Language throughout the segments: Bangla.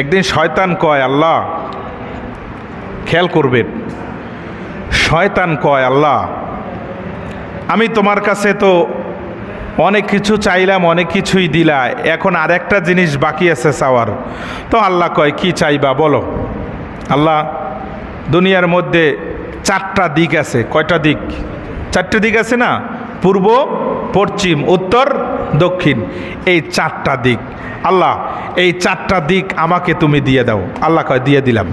একদিন শয়তান কয়, আল্লাহ, খেয়াল করবেন শয়তান কয়, আল্লাহ, আমি তোমার কাছে তো অনেক কিছু চাইলাম, অনেক কিছুই দিলা, এখন আর একটা জিনিস বাকি আছে চাওয়ার। তো আল্লাহ কয়, কি চাইবা বলো? আল্লাহ, দুনিয়ার মধ্যে চারটা দিক আছে। কয়টা দিক? চারটে দিক আছে না? পূর্ব, পশ্চিম, উত্তর, দক্ষিণ। এই চারটা দিক। আল্লাহ এই চারটা দিক আমাকে তুমি দিয়ে দাও। আল্লাহ কয়, দিয়ে দিলাম।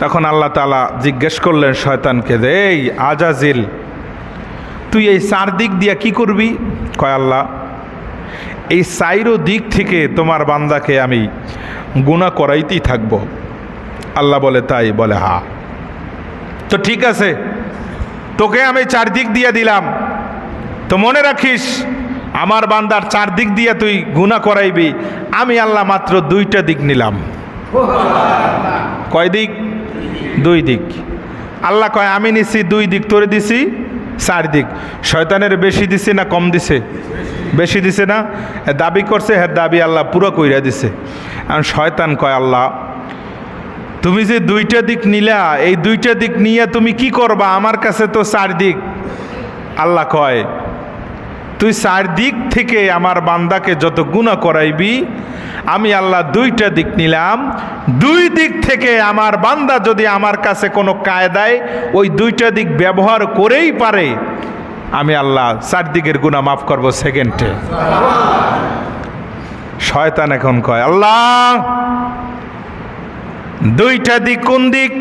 তখন আল্লাহ তালা জিজ্ঞেস করলেন শয়তানকে যে, এই আজাজিল, তুই এই চার দিক দিয়া কি করবি? কয় আল্লাহ, এই চাইরো দিক থেকে তোমার বান্দাকে আমি গুণা করাইতেই থাকব। আল্লাহ বলে, তাই? বলে, হা। তো ঠিক আছে, তোকে আমি চারদিক দিয়ে দিলাম। তো মনে রাখিস আমার বান্দার চারদিক দিয়ে তুই গুণা করাইবি, আমি আল্লাহ মাত্র দুইটা দিক নিলাম। কয় দিক? দুই দিক। আল্লাহ কয়, আমি নিছি দুই দিক, তোরে দিছি চার দিক। শয়তানের বেশি দিছে না কম দিছে? বেশি দিছে না? দাবি করছে হ্যাঁ দাবি আল্লাহ পুরো কইরা দিছে। আর শয়তান কয়, আল্লাহ, তুমি যে দুইটা দিক নিলা, এই দুইটা দিক নিয়ে তুমি কি করবা? আমার কাছে তো চার দিক। আল্লাহ কয় তুই চার দিক থেকে আমার বান্দাকে যত গুণা করাইবি, আমি আল্লাহ দুইটা দিক নিলাম। দুই দিক থেকে আমার বান্দা যদি আমার কাছে কোনো কায়দায় ওই দুইটা দিক ব্যবহার করেই পারে, আমি আল্লাহ চার দিকের গুণা মাফ করব সেকেন্ডে শয়তান এখন কয়, আল্লাহ, দুইটা দিক কোন দিক?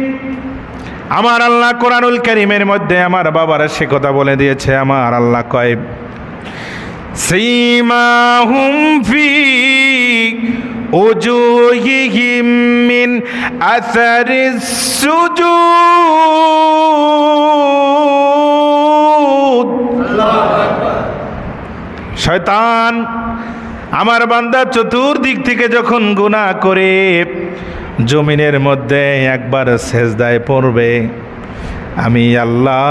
আমার আল্লাহ কোরআনুল করিমের মধ্যে আমার বাবারা সে কথা বলে দিয়েছে, আমার আল্লাহ কয় سيماهم في وجوههم من أثر السجود শয়তান আমার বান্দা চতুর্দিক থেকে যখন গুনাহ করে জমিনের মধ্যে একবার সেজদায় পড়বে আমি আল্লাহ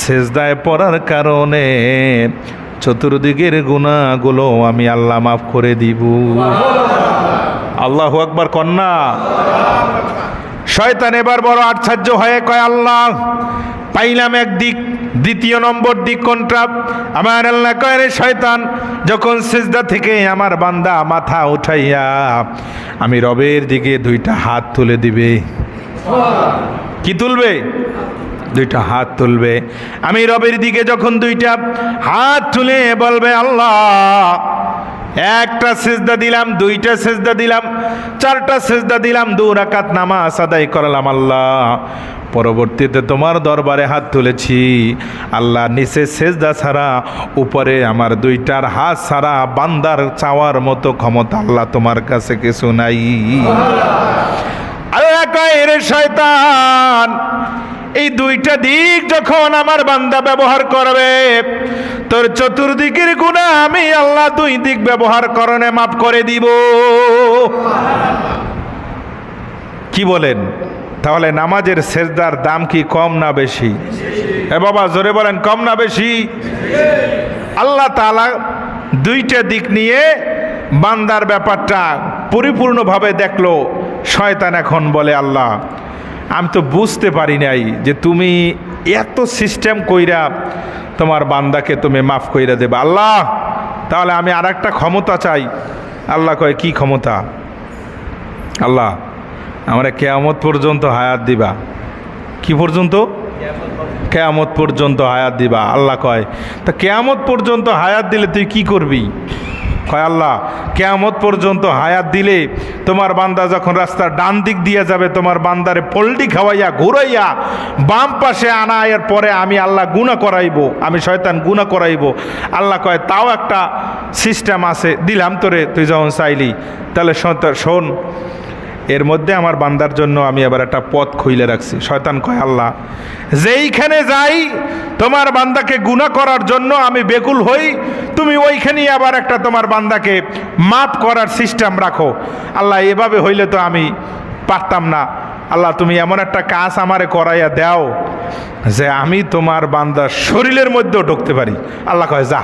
সেজদায় পড়ার কারণে চতুর্দিকের গুণাগুলো আমি আল্লাহ মাফ করে দিব। আল্লাহ আকবার কন্যা। শয়তান এবার বড় আশ্চর্য হয়ে কয়, আল্লাহ, পাইলাম একদিক দ্বিতীয় নম্বর দিক কোনটা? আমার আল্লাহ কয় রে শয়তান, যখন সেজদা থেকে আমার বান্দা মাথা উঠাইয়া, আমি রবের দিকে দুইটা হাত তুলে দিবে। কি তুলবে? দুইটা হাত তুলবে। আমি রবের দিকে যখন দুইটা হাত তুলে বলবে, আল্লাহ, একটা সেজদা দিলাম, দুইটা সেজদা দিলাম, চারটা সেজদা দিলাম, দু রাকাত নামাজ আদায় করলাম, আল্লাহ, পরবর্তীতে তোমার দরবারে হাত তুলেছি। আল্লাহ নিচে সেজদা ছাড়া, উপরে আমার দুইটার হাত ছাড়া বান্দার চাওয়ার মতো ক্ষমতা আল্লাহ তোমার কাছে কিছু নাই। আল্লাহ। রে শয়তান এই দুইটা দিক যখন আমার বান্দা ব্যবহার করবে, তোর চতুর্দিকের গুণা আমি আল্লাহ দুই দিক ব্যবহার করণে মাফ করে দিব। কি বলেন? তাহলে নামাজের সেজদার দাম কি কম না বেশি? এ বাবা, জোরে বলেন, কম না বেশি? আল্লাহ তালা দুইটা দিক নিয়ে বান্দার ব্যাপারটা পরিপূর্ণভাবে দেখল, শয়তান এখন বলে আল্লাহ আমি তো বুঝতে পারি নাই যে তুমি এত সিস্টেম কইরা তোমার বান্দাকে তুমি মাফ কইরা দেবে। আল্লাহ, তাহলে আমি আর একটা ক্ষমতা চাই। আল্লাহ কয়, কি ক্ষমতা? আল্লাহ, আমরা কেয়ামত পর্যন্ত হায়াত দিবা। কি পর্যন্ত? কেয়ামত পর্যন্ত হায়াত দিবা। আল্লাহ কয়, তা কেয়ামত পর্যন্ত হায়াত দিলে তুই কি করবি? কয় আল্লাহ, কেয়ামত পর্যন্ত হায়াত দিলে তোমার বান্দা যখন রাস্তার ডান দিক দিয়ে যাবে, তোমার বান্দারে পল্টি খাওয়াইয়া, ঘুরাইয়া বাম পাশে আনা এর পরে আমি আল্লাহ গুণা করাইবো, আমি শয়তান গুণা করাইব। আল্লাহ কয়, তাও একটা সিস্টেম আছে, দিলাম তোরে, তুই যখন চাইলি। তাহলে শোন- শোন এর মধ্যে আমার বান্দার জন্য আমি আবার একটা পথ খুইলে রাখছি। শয়তান কয়, আল্লাহ, যেইখানে যাই, তোমার বান্দাকে গুণা করার জন্য আমি বেকুল হই। তুমি ওইখানেই আবার একটা তোমার বান্দাকে মাপ করার সিস্টেম রাখো। আল্লাহ, এভাবে হইলে তো আমি পারতাম না। আল্লাহ, তুমি এমন একটা কাজ আমারে করাইয়া দাও যে আমি তোমার বান্দার শরীরের মধ্যেও ঢুকতে পারি। আল্লাহ কয়, যা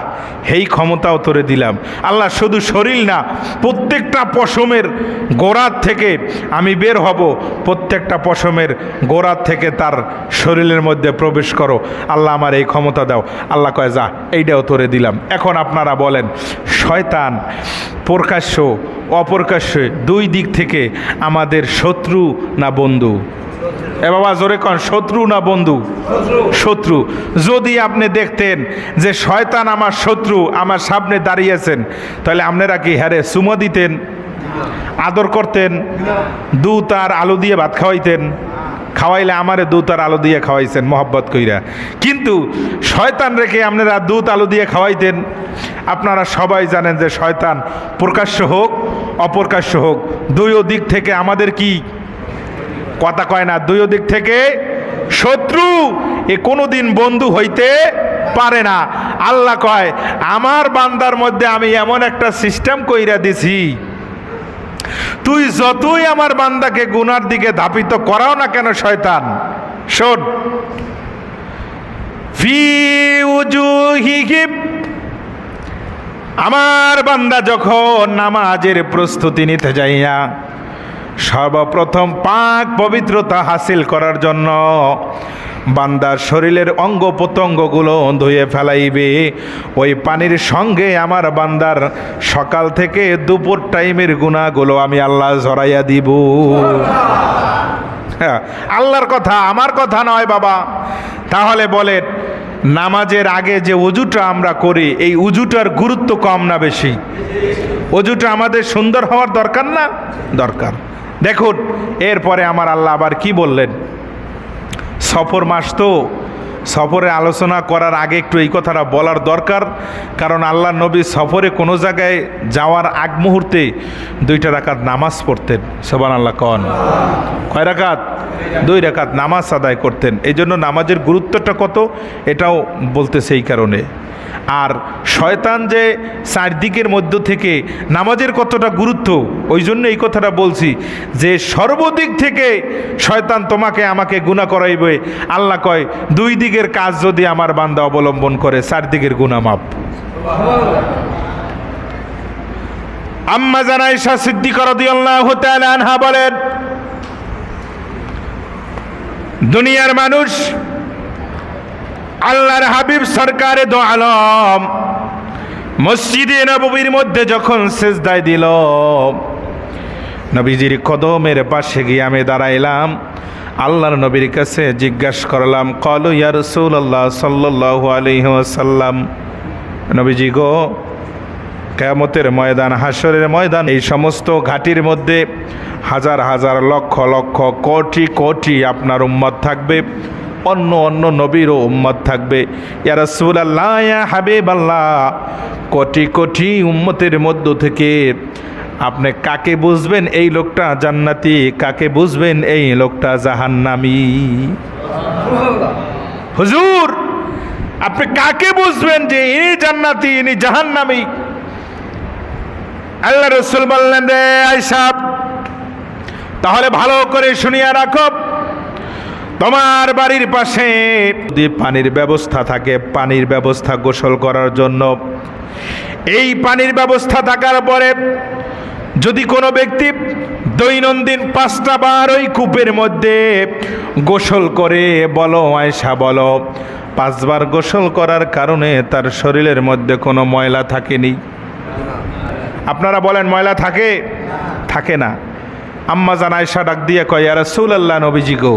এই ক্ষমতাও তোরে দিলাম। আল্লাহ, শুধু শরীর না, প্রত্যেকটা পশমের গোড়ার থেকে আমি বের হব। প্রত্যেকটা পশমের গোড়ার থেকে তার শরীরের মধ্যে প্রবেশ করো। আল্লাহ, আমার এই ক্ষমতা দাও। আল্লাহ কয়, যা, এইটাও তোরে দিলাম। এখন আপনারা বলেন, শয়তান প্রকাশ্য অপ্রকাশ্য দুই দিক থেকে আমাদের শত্রু না বন্ধু। এ বাবা, জোরে কন, শত্রু না বন্ধু? শত্রু। যদি আপনি দেখতেন যে শয়তান আমার শত্রু, আমার সামনে দাঁড়িয়েছেন, তাহলে আপনারা কি হ্যারে সুমো দিতেন, আদর করতেন দু তার আলু দিয়ে ভাত খাওয়াইতেন? খাওয়াইলে আমারে দুধ আর আলু দিয়ে খাওয়াইছেন, মোহব্বত কইরা। কিন্তু শয়তান রেখে আপনারা দুধ, আলু দিয়ে খাওয়াইতেন, আপনারা সবাই জানেন যে শয়তান প্রকাশ্য হোক অপ্রকাশ্য হোক। দুই দিক থেকে আমাদের কি কথা কয় না? দুই দিক থেকে শত্রু এ কোনোদিন বন্ধু হইতে পারে না। আল্লাহ কয়, আমার বান্দার মধ্যে আমি এমন একটা সিস্টেম কইরা দিছি, তুই যতই আমার বান্দাকে গুনার দিকে ধাপিত করাও না কেন, শয়তান? শোন। ফি আমার বান্দা যখন নামাজের প্রস্তুতি নিতে যাইয়া সর্বপ্রথম পাক পবিত্রতা হাসিল করার জন্য বান্দার শরীরের অঙ্গ প্রত্যঙ্গগুলো ধুয়ে ফেলাইবে, ওই পানির সঙ্গে আমার বান্দার সকাল থেকে দুপুর টাইমের গুণাগুলো আমি আল্লাহ ঝরাইয়া দিব। হ্যাঁ আল্লাহর কথা, আমার কথা নয় বাবা। তাহলে বলেন নামাজের আগে যে উজুটা আমরা করি, এই উজুটার গুরুত্ব কম না বেশি? অজুটা আমাদের সুন্দর হওয়ার দরকার না? দরকার। দেখুন, এরপরে আমার আল্লাহ আবার কি বললেন? সফর মাস তো সফরে আলোচনা করার আগে একটু এই কথাটা বলার দরকার। কারণ আল্লাহ নবী সফরে কোনো জায়গায় যাওয়ার আগ মুহূর্তে দুইটা রাকাত নামাজ পড়তেন। সোবান আল্লাহ কন। কয় রাকাত? দুই রাকাত নামাজ আদায় করতেন। এই জন্য নামাজের গুরুত্বটা কত? এটাও বলতে সেই কারণে। আর শয়তান যে চারদিকের মধ্য থেকে নামাজের কতটা গুরুত্ব, ওই জন্য এই কথাটা বলছি যে সর্বদিক থেকে শয়তান তোমাকে আমাকে গুণা করাইবে। আল্লাহ কয়, দুই দিকের কাজ যদি আমার বান্দা অবলম্বন করে, চারদিকের গুণামাপ আম্মা জানাই শাহ সিদ্দিক রাদিয়াল্লাহু তাআলা আনহা বলেন, দুনিয়ার মানুষ আল্লাহর হাবিব সরকারে দো আলম। মসজিদে নববীর মধ্যে যখন সেজদায় দিল, নবীজির কদমের পাশে গিয়ে আমি দাঁড়াইলাম। আল্লাহর নবীর কাছে জিজ্ঞাসা করলাম, কল ইয়া রসুল্লাহ সাল্লাহ আলহিহাসাল্লাম নবীজি, গো, কেয়ামতের ময়দান হাসরের ময়দান, এই সমস্ত ঘাটির মধ্যে হাজার হাজার লক্ষ লক্ষ কোটি কোটি আপনার উম্মত থাকবে। অন্য অন্য নবীরও উম্মত থাকবে। কোটি কোটি উম্মতের মধ্য থেকে আপনি কাকে বুঝবেন এই লোকটা জান্নাতি, কাকে বুঝবেন এই লোকটা জাহান্নামি? হুজুর, আপনি কাকে বুঝবেন যে ইনি জান্নাতি, ইনি জাহান্নামি? আল্লাহ রসুল বললেন, রে আইসাব তাহলে ভালো করে শুনিয়া রাখো তোমার বাড়ির পাশে যদি পানির ব্যবস্থা থাকে, পানির ব্যবস্থা গোসল করার জন্য। এই পানির ব্যবস্থা থাকার পরে যদি কোনো ব্যক্তি দৈনন্দিন পাঁচটা বার ওই কূপের মধ্যে গোসল করে, বলো আয়সা বলো, পাঁচবার গোসল করার কারণে তার শরীরের মধ্যে কোনো ময়লা থাকেনি? আপনারা বলেন, ময়লা থাকে? থাকে না। আম্মা জান আয়সা ডাক দিয়ে কয় রাসুল আল্লাহ নবীজি গো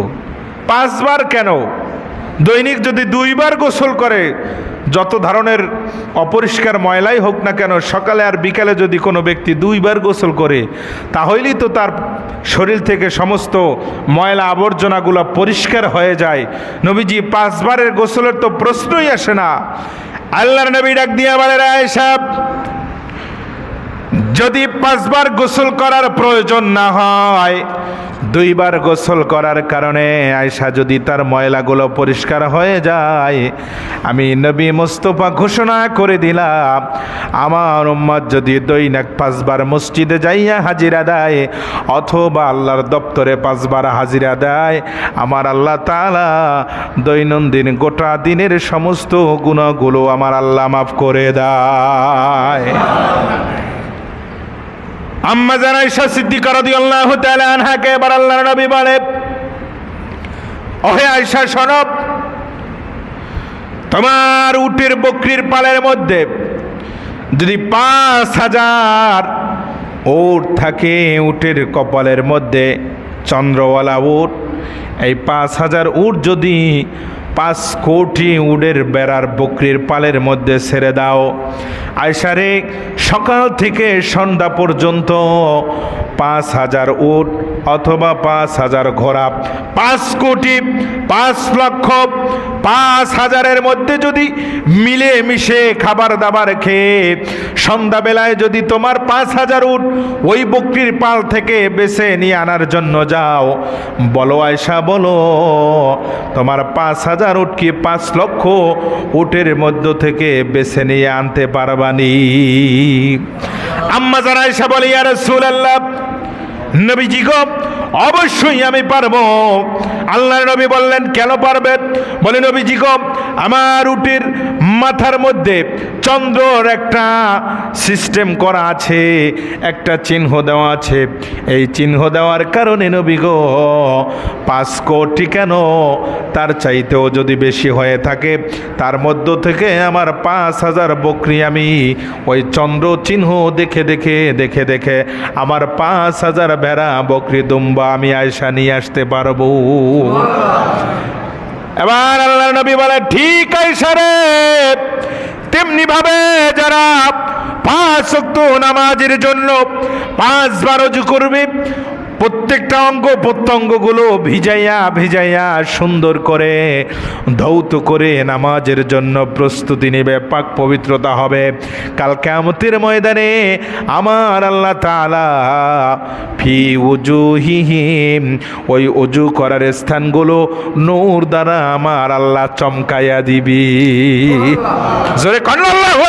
পাঁচবার কেন? দৈনিক যদি দুইবার গোসল করে, যত ধরনের অপরিষ্কার ময়লাই হোক না কেন, সকালে আর বিকালে যদি কোনো ব্যক্তি দুইবার গোসল করে, তাহলেই তো তার শরীর থেকে সমস্ত ময়লা আবর্জনাগুলো পরিষ্কার হয়ে যায়। নবীজি পাঁচবারের গোসলের তো প্রশ্নই আসে না। আল্লাহর নবী ডাক দিয়ে বলে রায় সাহেব যদি পাঁচবার গোসল করার প্রয়োজন না হয় দুইবার গোসল করার কারণে আয়সা যদি তার ময়লাগুলো পরিষ্কার হয়ে যায়, আমি নবী মুস্তফা ঘোষণা করে দিলাম, আমার উম্মত যদি দৈনিক পাঁচবার মসজিদে যাইয়া হাজিরা দেয়, অথবা আল্লাহর দপ্তরে পাঁচবার হাজিরা দেয়, আমার আল্লাহ তালা দৈনন্দিন গোটা দিনের সমস্ত গুণগুলো আমার আল্লাহ মাফ করে দেয়। আম্মা জানা ঈশা সিদ্দিকা রাদিয়াল্লাহু তাআলা আনহাকে এবার আল্লাহর নবী বলে, ওহে আয়েশা সনব তোমার উটের বকরির পালের মধ্যে যদি পাঁচ হাজার উট থাকে, উটের কপালের মধ্যে চন্দ্রওয়ালা উট, এই পাঁচ হাজার উট যদি পাঁচ কোটি উডের বেড়ার বকরির পালের মধ্যে ছেড়ে দাও। আয়সারে, সকাল থেকে সন্ধ্যা পর্যন্ত পাঁচ হাজার উট অথবা পাঁচ হাজার ঘোড়া, পাঁচ কোটি পাঁচ লক্ষ পাঁচ হাজারের মধ্যে যদি মিলে মিশে খাবার দাবার খেয়ে সন্ধ্যাবেলায় যদি তোমার পাঁচ হাজার উট ওই বকরির পাল থেকে বেছে নিয়ে আনার জন্য যাও। বলো আয়সা, বলো তোমার পাঁচ হাজার উট কি পাঁচ লক্ষ উটের মধ্য থেকে বেছে নিয়ে আনতে পারবানি। আম্মা যারা এসে বলে ইয়ার আল্লাহ নবীজি গো অবশ্যই আমি পারব। আল্লাহ নবী বললেন, কেন পারবে? বলে নবীজি, গো, আমার উটের মাথার মধ্যে চন্দ্রর একটা সিস্টেম করা আছে, একটা চিহ্ন দেওয়া আছে। এই চিহ্ন দেওয়ার কারণে নবী, গো, পাঁচ কোটি কেন? তার চাইতেও যদি বেশি হয়ে থাকে, তার মধ্য থেকে আমার পাঁচ হাজার বকরি আমি ওই চন্দ্র চিহ্ন দেখে দেখে দেখে দেখে আমার পাঁচ হাজার ভেড়া বকরি দুম্বা আমি আয়সা নিয়ে আসতে পারব। এবার আল্লাহ নবী বলে, ঠিক আয়সা রে। তেমনি ভাবে যারা পাঁচ নামাজের জন্য পাঁচবার অজু করবে প্রত্যেকটা অঙ্গ প্রত্যঙ্গগুলো ভিজাইয়া ভিজাইয়া সুন্দর করে ধৌত করে নামাজের জন্য প্রস্তুতি নেবে, পাক পবিত্রতা হবে। কাল কেমতের ময়দানে আমার আল্লাহ তালা ফি উজুহিহিম ওই অজু করার স্থানগুলো নূর দ্বারা আমার আল্লাহ চমকাইয়া দিবি। জোরে কন্যা আল্লাহু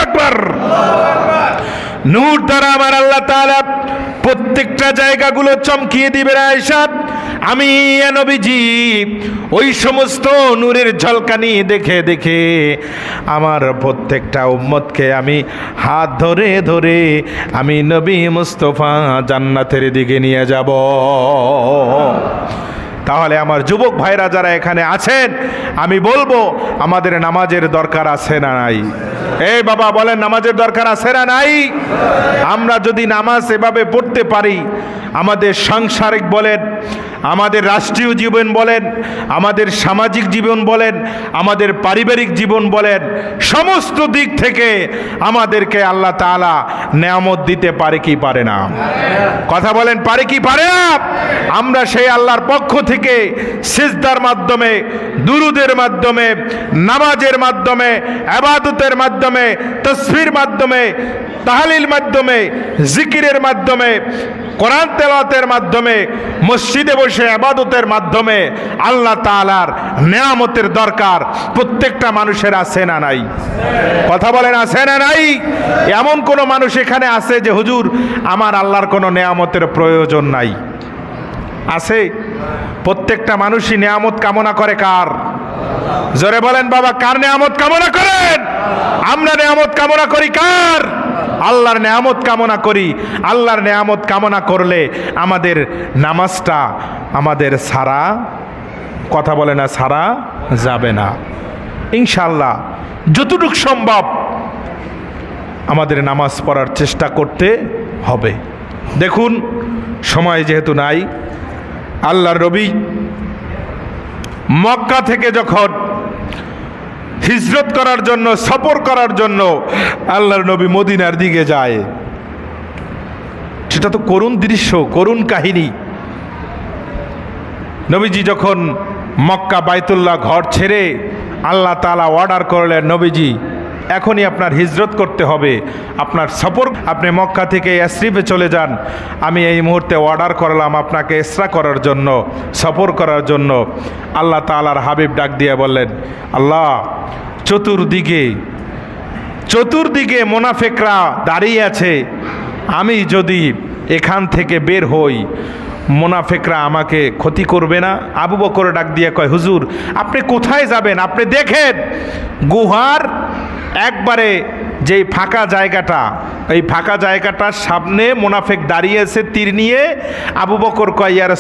নূর দ্বারা আমার আল্লাহ তাআলা প্রত্যেকটা জায়গাগুলো চমকিয়ে দিবে আয়সা আমি নবীজি, ওই সমস্ত নূরের ঝলকানি দেখে দেখে আমার প্রত্যেকটা উম্মতকে আমি হাত ধরে ধরে আমি নবী মুস্তফা জান্নাতের দিকে নিয়ে যাব। তাহলে আমার যুবক ভাইরা যারা এখানে আছেন, আমি বলব, আমাদের নামাজের দরকার আছে না নাই? এই বাবা, বলেন, নামাজের দরকার আছে না নাই? আমরা যদি নামাজ এভাবে পড়তে পারি, আমাদের সাংসারিক বলেন আমাদের রাষ্ট্রীয় জীবন বলেন, আমাদের সামাজিক জীবন বলেন, আমাদের পারিবারিক জীবন বলেন, সমস্ত দিক থেকে আমাদেরকে আল্লাহ তাআলা নেয়ামত দিতে পারে কি পারে না। কথা বলেন, পারে কি পারে না? আমরা সেই আল্লাহর পক্ষ থেকে সিজদার মাধ্যমে, দুরুদের মাধ্যমে, নামাজের মাধ্যমে, আবাদতের মাধ্যমে তসফির মাধ্যমে, তাহালিল মাধ্যমে, জিকিরের মাধ্যমে, কোরআন তেলাতের মাধ্যমে, মসজিদে আবাদতের মাধ্যমে আল্লাহ তাআলার নেয়ামতের দরকার। প্রত্যেকটা মানুষের আছে না নাই? কথা বলেন, আছে না নাই? এমন কোনো মানুষ এখানে আছে যে, হুজুর, আমার আল্লাহর কোনো নেয়ামতের প্রয়োজন নাই। আছে? প্রত্যেকটা মানুষই নেয়ামত কামনা করে কার? জোরে বলেন, বাবা, কার নেয়ামত কামনা করেন? আমরা নেয়ামত কামনা করি কার? আল্লাহর নেয়ামত কামনা করি। আল্লাহর নেয়ামত কামনা করলে আমাদের নামাজটা, আমাদের সারা, কথা বলে না, সারা যাবে না। ইনশাল্লাহ যতটুক সম্ভব আমাদের নামাজ পড়ার চেষ্টা করতে হবে। দেখুন, সময় যেহেতু নাই, আল্লাহর রবি মক্কা থেকে যখন হিজরত করার জন্য, সফর করার জন্য আল্লাহর নবী মদিনার দিকে যায়। সেটা তো করুণ দৃশ্য, করুণ কাহিনী। নবীজি যখন মক্কা বাইতুল্লাহ ঘর ছেড়ে আল্লাহ তালা অর্ডার করলেন, নবীজি এখনই আপনার হিজরত করতে হবে। আপনার সফর, আপনি মক্কা থেকে এসরিফে চলে যান। আমি এই মুহূর্তে অর্ডার করলাম আপনাকে এসরা করার জন্য, সফর করার জন্য। আল্লাহ তালার হাবিব ডাক দিয়ে বললেন, আল্লাহ, চতুর্দিকে চতুর্দিকে মোনাফেকরা দাঁড়িয়ে আছে। আমি যদি এখান থেকে বের হই মোনাফেকরা আমাকে ক্ষতি করবে না। আবু বকর ডাক দিয়ে কয়, হুজুর, আপনি কোথায় যাবেন? আপনি দেখেন, গুহার একবারে যেই ফাঁকা জায়গাটা, এই ফাঁকা জায়গাটার সামনে মোনাফেক দাঁড়িয়েছে তীর নিয়ে। আবু বকর কয় ইয়ার